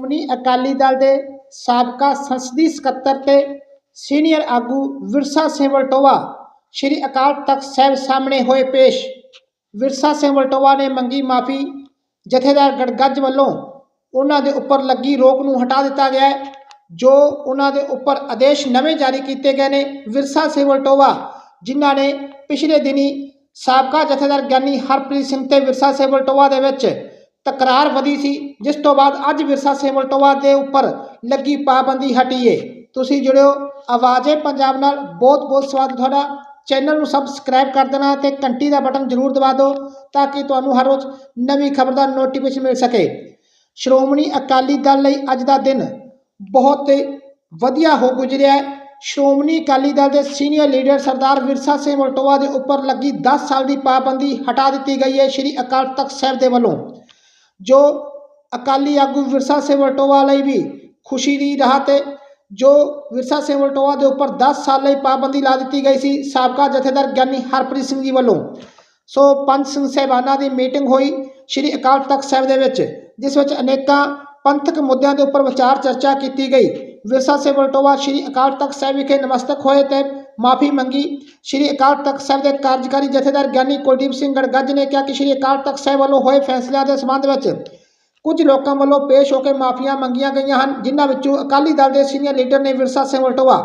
ਸ਼੍ਰੋਮਣੀ ਅਕਾਲੀ ਦਲ ਦੇ ਸਾਬਕਾ ਸੰਸਦੀ ਸਕੱਤਰ ਤੇ ਸੀਨੀਅਰ ਆਗੂ ਵਿਰਸਾ ਸਿੰਘ ਵਲਟੋਆ ਸ਼੍ਰੀ ਅਕਾਲ ਤਖਤ ਸਾਹਿਬ ਸਾਹਮਣੇ ਹੋਏ ਪੇਸ਼। ਵਿਰਸਾ ਸਿੰਘ ਵਲਟੋਆ ਨੇ ਮੰਗੀ ਮਾਫੀ, ਜਥੇਦਾਰ ਗੜਗੱਜ ਵੱਲੋਂ ਉਹਨਾਂ ਦੇ ਉੱਪਰ ਲੱਗੀ ਰੋਕ ਨੂੰ ਹਟਾ ਦਿੱਤਾ ਗਿਆ ਹੈ, ਜੋ ਉਹਨਾਂ ਦੇ ਉੱਪਰ ਆਦੇਸ਼ ਨਵੇਂ ਜਾਰੀ ਕੀਤੇ ਗਏ ਨੇ। ਵਿਰਸਾ ਸਿੰਘ ਵਲਟੋਆ ਜਿਨ੍ਹਾਂ ਨੇ ਪਿਛਲੇ ਦਿਨੀ ਸਾਬਕਾ ਜਥੇਦਾਰ ਗਿਆਨੀ ਹਰਪ੍ਰੀਤ ਸਿੰਘ ਤੇ ਵਿਰਸਾ ਸਿੰਘ ਵਲਟੋਆ ਦੇ ਵਿੱਚ ਤਕਰਾਰ ਵਧੀ ਸੀ, ਜਿਸ ਤੋਂ ਬਾਅਦ ਅੱਜ ਵਿਰਸਾ ਸਿੰਘ ਵਲਟੋਆ ਦੇ ਉੱਪਰ ਲੱਗੀ ਪਾਬੰਦੀ ਹਟੀ ਏ ਤੁਸੀਂ ਜੁੜਿਓ ਆਵਾਜ਼ੇ ਪੰਜਾਬ ਨਾਲ। ਬਹੁਤ ਬਹੁਤ ਸਵਾਗਤ ਤੁਹਾਡਾ। ਚੈਨਲ ਨੂੰ ਸਬਸਕ੍ਰਾਈਬ ਕਰ ਦੇਣਾ ਤੇ ਘੰਟੀ ਦਾ ਬਟਨ ਜ਼ਰੂਰ ਦਬਾ ਦਿਓ ਤਾਂ ਕਿ ਤੁਹਾਨੂੰ ਹਰ ਰੋਜ਼ ਨਵੀਂ ਖਬਰ ਦਾ ਨੋਟੀਫਿਕੇਸ਼ਨ ਮਿਲ ਸਕੇ। ਸ਼੍ਰੋਮਣੀ ਅਕਾਲੀ ਦਲ ਲਈ ਅੱਜ ਦਾ ਦਿਨ ਬਹੁਤ ਵਧੀਆ ਹੋ ਗੁਜ਼ਰਿਆ ਹੈ। ਸ਼੍ਰੋਮਣੀ ਅਕਾਲੀ ਦਲ ਦੇ ਸੀਨੀਅਰ ਲੀਡਰ ਸਰਦਾਰ ਵਿਰਸਾ ਸਿੰਘ ਵਲਟੋਆ ਦੇ ਉੱਪਰ ਲੱਗੀ 10 ਸਾਲ ਦੀ ਪਾਬੰਦੀ ਹਟਾ ਦਿੱਤੀ ਗਈ ਹੈ। ਸ਼੍ਰੀ ਅਕਾਲ ਤਖਤ ਸਾਹਿਬ ਦੇ ਵੱਲੋਂ ਜੋ ਅਕਾਲੀ ਆਗੂ ਵਿਰਸਾ ਸਿੰਘ ਵਲਟੋਆ ਲਈ ਵੀ ਖੁਸ਼ੀ ਦੀ ਰਾਹ 'ਤੇ, ਜੋ ਵਿਰਸਾ ਸਿੰਘ ਵਲਟੋਆ ਦੇ ਉੱਪਰ 10 ਸਾਲ ਲਈ ਪਾਬੰਦੀ ਲਾ ਦਿੱਤੀ ਗਈ ਸੀ, ਸਾਬਕਾ ਜਥੇਦਾਰ ਗਿਆਨੀ ਹਰਪ੍ਰੀਤ ਸਿੰਘ ਜੀ ਵੱਲੋਂ। ਸੋ ਪੰਜ ਸਿੰਘ ਸਾਹਿਬਾਨਾਂ ਦੀ ਮੀਟਿੰਗ ਹੋਈ ਸ਼੍ਰੀ ਅਕਾਲ ਤਖਤ ਸਾਹਿਬ ਦੇ ਵਿੱਚ, ਜਿਸ ਵਿੱਚ ਅਨੇਕਾਂ ਪੰਥਕ ਮੁੱਦਿਆਂ ਦੇ ਉੱਪਰ ਵਿਚਾਰ ਚਰਚਾ ਕੀਤੀ ਗਈ। ਵਿਰਸਾ ਸਿੰਘ ਵਲਟੋਆ ਸ਼੍ਰੀ ਅਕਾਲ ਤਖਤ ਸਾਹਿਬ ਵਿਖੇ ਨਮਸਤਕ ਹੋਏ ਤੇ ਮਾਫੀ ਮੰਗੀ। ਸ਼੍ਰੀ ਅਕਾਲ ਤਖਤ ਸਾਹਿਬ ਦੇ ਕਾਰਜਕਾਰੀ ਜਥੇਦਾਰ ਗਿਆਨੀ ਕੁਲਦੀਪ ਸਿੰਘ ਗੜਗੱਜ ਨੇ ਕਿਹਾ ਕਿ ਸ਼੍ਰੀ ਅਕਾਲ ਤਖਤ ਸਾਹਿਬ ਵੱਲੋਂ ਹੋਏ ਫੈਸਲਿਆਂ ਦੇ ਸੰਬੰਧ ਵਿੱਚ ਕੁਝ ਲੋਕਾਂ ਵੱਲੋਂ ਪੇਸ਼ ਹੋ ਕੇ ਮਾਫੀਆਂ ਮੰਗੀਆਂ ਗਈਆਂ ਹਨ, ਜਿਨ੍ਹਾਂ ਵਿੱਚੋਂ ਅਕਾਲੀ ਦਲ ਦੇ ਸੀਨੀਅਰ ਲੀਡਰ ਨੇ ਵਿਰਸਾ ਸਿੰਘ ਵਲਟੋਆ,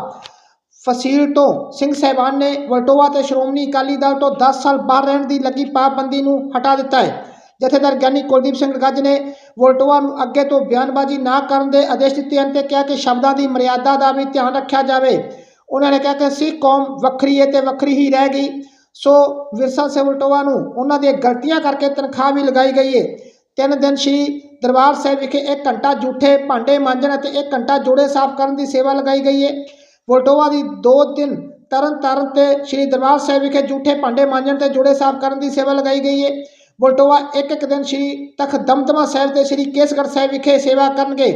ਫਸੀਲ ਤੋਂ ਸਿੰਘ ਸਾਹਿਬਾਨ ਨੇ ਵਲਟੋਆ ਤੇ ਸ਼੍ਰੋਮਣੀ ਅਕਾਲੀ ਦਲ ਤੋਂ 10 ਸਾਲ ਬਾਹਰ ਰਹਿਣ ਦੀ ਲੱਗੀ ਪਾਬੰਦੀ ਨੂੰ ਹਟਾ ਦਿੱਤਾ ਹੈ। ਜਥੇਦਾਰ ਗਿਆਨੀ ਕੁਲਦੀਪ ਸਿੰਘ ਗੱਜ ਨੇ ਵਲਟੋਆ ਨੂੰ ਅੱਗੇ ਤੋਂ ਬਿਆਨਬਾਜ਼ੀ ਨਾ ਕਰਨ ਦੇ ਆਦੇਸ਼ ਦਿੱਤੇ ਹਨ ਤੇ ਕਿਹਾ ਕਿ ਸ਼ਬਦਾਂ ਦੀ ਮਰਿਆਦਾ ਦਾ ਵੀ ਧਿਆਨ ਰੱਖਿਆ ਜਾਵੇ। ਉਹਨਾਂ ਨੇ ਕਿਹਾ ਕਿ ਸਿੱਖ ਕੌਮ ਵੱਖਰੀ ਹੈ ਤੇ ਵੱਖਰੀ ਹੀ ਰਹਿ ਗਈ। ਸੋ ਵਿਰਸਾ ਸਿੰਘ ਵੋਲਟੋਆ ਨੂੰ ਉਹਨਾਂ ਦੀਆਂ ਗਲਤੀਆਂ ਕਰਕੇ ਤਨਖਾਹ ਵੀ ਲਗਾਈ ਗਈ ਹੈ ਤਿੰਨ ਦਿਨ ਸ਼੍ਰੀ ਦਰਬਾਰ ਸਾਹਿਬ ਵਿਖੇ ਇੱਕ ਘੰਟਾ ਝੂਠੇ ਭਾਂਡੇ ਮਾਂਜਣ ਅਤੇ ਇੱਕ ਘੰਟਾ ਜੋੜੇ ਸਾਫ਼ ਕਰਨ ਦੀ ਸੇਵਾ ਲਗਾਈ ਗਈ ਹੈ ਵੋਲਟੋਆ ਦੀ ਦੋ ਦਿਨ ਤਰਨ ਤਾਰਨ ਤੇ ਸ਼੍ਰੀ ਦਰਬਾਰ ਸਾਹਿਬ ਵਿਖੇ ਝੂਠੇ ਭਾਂਡੇ ਮਾਂਜਣ ਤੇ ਜੋੜੇ ਸਾਫ਼ ਕਰਨ ਦੀ ਸੇਵਾ ਲਗਾਈ ਗਈ ਹੈ ਵੋਲਟੋਆ ਇੱਕ ਇੱਕ ਦਿਨ ਸ਼੍ਰੀ ਤਖਤ ਦਮਦਮਾ ਸਾਹਿਬ ਤੇ ਸ਼੍ਰੀ ਕੇਸਗੜ੍ਹ ਸਾਹਿਬ ਵਿਖੇ ਸੇਵਾ ਕਰਨਗੇ।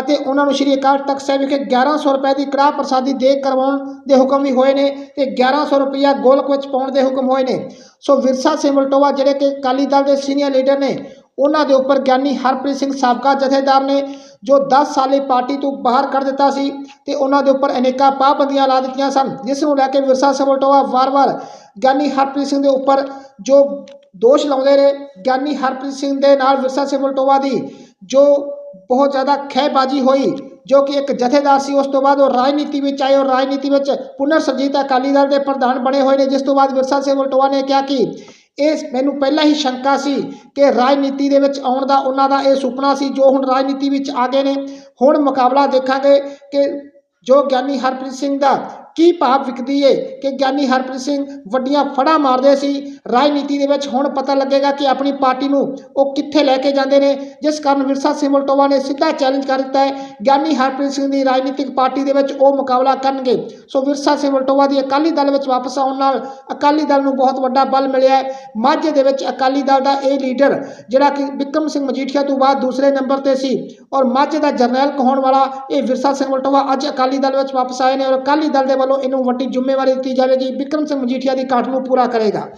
ਅਤੇ ਉਹਨਾਂ ਨੂੰ ਸ਼੍ਰੀ ਅਕਾਲ ਤਖਤ ਸਾਹਿਬ ਵਿਖੇ 1100 ਰੁਪਏ ਦੀ ਕੜਾਹ ਪ੍ਰਸਾਦੀ ਦੇ ਕਰਵਾਉਣ ਦੇ ਹੁਕਮ ਵੀ ਹੋਏ ਨੇ ਤੇ 1100 ਰੁਪਇਆ ਗੋਲਕ ਵਿੱਚ ਪਾਉਣ ਦੇ ਹੁਕਮ ਹੋਏ ਨੇ। ਸੋ ਵਿਰਸਾ ਸਿੰਘ ਵਲਟੋਆ ਜਿਹੜੇ ਕਿ ਅਕਾਲੀ ਦਲ ਦੇ ਸੀਨੀਅਰ ਲੀਡਰ ਨੇ, ਉਹਨਾਂ ਦੇ ਉੱਪਰ ਗਿਆਨੀ ਹਰਪ੍ਰੀਤ ਸਿੰਘ ਸਾਬਕਾ ਜਥੇਦਾਰ ਨੇ, ਜੋ 10 ਸਾਲੇ ਪਾਰਟੀ ਤੋਂ ਬਾਹਰ ਕੱਢ ਦਿੱਤਾ ਸੀ ਤੇ ਉਹਨਾਂ ਦੇ ਉੱਪਰ ਅਨੇਕਾਂ ਪਾਬੰਦੀਆਂ ਲਾ ਦਿੱਤੀਆਂ ਸਨ, ਜਿਸ ਨੂੰ ਲੈ ਕੇ ਵਿਰਸਾ ਸਿੰਘ ਵਲਟੋਆ ਵਾਰ-ਵਾਰ ਗਿਆਨੀ ਹਰਪ੍ਰੀਤ ਸਿੰਘ ਦੇ ਉੱਪਰ ਜੋ ਦੋਸ਼ ਲਾਉਂਦੇ ਰਹੇ। ਗਿਆਨੀ ਹਰਪ੍ਰੀਤ ਸਿੰਘ ਦੇ ਨਾਲ ਵਿਰਸਾ ਸਿੰਘ ਵਲਟੋਆ ਦੀ ਜੋ ਬਹੁਤ ਜ਼ਿਆਦਾ ਖਹਿਬਾਜੀ ਹੋਈ, ਜੋ ਕਿ ਇੱਕ ਜਥੇਦਾਰ ਸੀ। ਉਸ ਤੋਂ ਬਾਅਦ ਉਹ ਰਾਜਨੀਤੀ ਵਿੱਚ ਆਏ ਔਰ ਰਾਜਨੀਤੀ ਵਿੱਚ ਪੁਨਰ ਸਰਜੀਤ ਅਕਾਲੀ ਦਲ ਦੇ ਪ੍ਰਧਾਨ ਬਣੇ ਹੋਏ ਨੇ। ਜਿਸ ਤੋਂ ਬਾਅਦ ਵਿਰਸਾ ਸਿੰਘ ਵਲਟੋਆ ਨੇ ਕਿਹਾ ਕਿ ਇਸ ਮੈਨੂੰ ਪਹਿਲਾਂ ਹੀ ਸ਼ੰਕਾ ਸੀ ਕਿ ਰਾਜਨੀਤੀ ਦੇ ਵਿੱਚ ਆਉਣ ਦਾ ਉਹਨਾਂ ਦਾ ਇਹ ਸੁਪਨਾ ਸੀ, ਜੋ ਹੁਣ ਰਾਜਨੀਤੀ ਵਿੱਚ ਆ ਗਏ ਨੇ। ਹੁਣ ਮੁਕਾਬਲਾ ਦੇਖਾਂਗੇ ਕਿ ਜੋ ਗਿਆਨੀ ਹਰਪ੍ਰੀਤ ਸਿੰਘ ਦਾ ਕੀ ਭਾਵ ਵਿਕਦੀ ਏ ਕਿ ਗਿਆਨੀ ਹਰਪ੍ਰੀਤ ਸਿੰਘ ਵੱਡੀਆਂ ਫੜਾ ਮਾਰਦੇ ਸੀ? ਰਾਜਨੀਤੀ ਦੇ ਵਿੱਚ ਹੁਣ ਪਤਾ ਲੱਗੇਗਾ ਕਿ ਆਪਣੀ ਪਾਰਟੀ ਨੂੰ ਉਹ ਕਿੱਥੇ ਲੈ ਕੇ ਜਾਂਦੇ ਨੇ, ਜਿਸ ਕਾਰਨ ਵਿਰਸਾ ਸਿੰਘ ਵਲਟੋਆ ਨੇ ਸਿੱਧਾ ਚੈਲੰਜ ਕਰ ਦਿੱਤਾ ਹੈ। ਗਿਆਨੀ ਹਰਪ੍ਰੀਤ ਸਿੰਘ ਦੀ ਰਾਜਨੀਤਿਕ ਪਾਰਟੀ ਦੇ ਵਿੱਚ ਉਹ ਮੁਕਾਬਲਾ ਕਰਨਗੇ। ਸੋ ਵਿਰਸਾ ਸਿੰਘ ਵਲਟੋਆ ਦੀ ਅਕਾਲੀ ਦਲ ਵਿੱਚ ਵਾਪਸ ਆਉਣ ਨਾਲ ਅਕਾਲੀ ਦਲ ਨੂੰ ਬਹੁਤ ਵੱਡਾ ਬਲ ਮਿਲਿਆ ਹੈ। ਮਾਝੇ ਦੇ ਵਿੱਚ ਅਕਾਲੀ ਦਲ ਦਾ ਇਹ ਲੀਡਰ, ਜਿਹੜਾ ਕਿ ਵਿਕਰਮ ਸਿੰਘ ਮਜੀਠੀਆ ਤੋਂ ਬਾਅਦ ਦੂਸਰੇ ਨੰਬਰ ਤੇ ਸੀ, ਔਰ ਮਾਝੇ ਦਾ ਜਰਨੈਲ ਕਹਾਉਣ ਵਾਲਾ ਇਹ ਵਿਰਸਾ ਸਿੰਘ ਵਲਟੋਆ ਅੱਜ ਅਕਾਲੀ ਦਲ ਵਿੱਚ ਵਾਪਸ ਆਏ ਨੇ ਔਰ ਅਕਾਲੀ ਦਲ ਦੇ ਵੱਲੋਂ ਇਹਨੂੰ ਵੱਡੀ ਜ਼ਿੰਮੇਵਾਰੀ ਦਿੱਤੀ ਜਾਵੇਗੀ। ਵਿਕਰਮ ਸਿੰਘ ਮਜੀਠੀਆ ਦੀ ਘਾਟ ਨੂੰ ਪੂਰਾ ਕਰੇਗਾ।